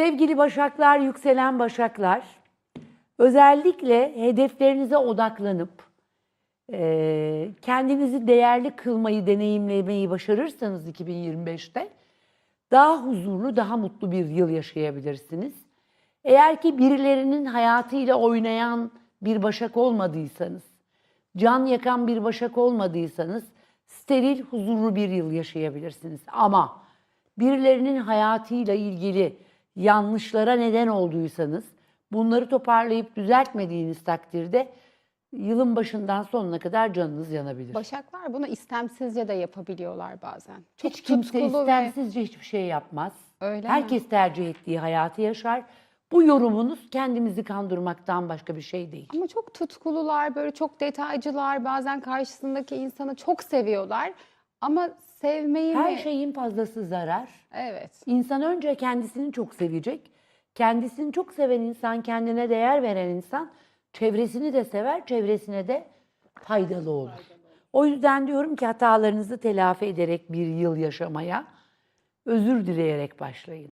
Sevgili Başaklar, yükselen Başaklar, özellikle hedeflerinize odaklanıp eee, kendinizi değerli kılmayı, deneyimlemeyi başarırsanız 2025'te daha huzurlu, daha mutlu bir yıl yaşayabilirsiniz. Eğer ki birilerinin hayatıyla oynayan bir başak olmadıysanız, can yakan bir başak olmadıysanız steril, huzurlu bir yıl yaşayabilirsiniz. Ama birilerinin hayatıyla ilgili yanlışlara neden olduysanız bunları toparlayıp düzeltmediğiniz takdirde yılın başından sonuna kadar canınız yanabilir. Başaklar bunu istemsizce de yapabiliyorlar bazen. Çok Hiç kimse tutkulu ve- istemsizce hiçbir şey yapmaz. Öyle mi? Herkes tercih ettiği hayatı yaşar. Bu yorumunuz kendimizi kandırmaktan başka bir şey değil. Ama çok tutkulular, böyle çok detaycılar, bazen karşısındaki insanı çok seviyorlar. Ama sevmeyi Her mi? şeyin fazlası zarar. Evet. İnsan önce kendisini çok sevecek. Kendisini çok seven insan, kendine değer veren insan çevresini de sever, çevresine de faydalı olur. O yüzden diyorum ki hatalarınızı telafi ederek bir yıl yaşamaya özür dileyerek başlayın.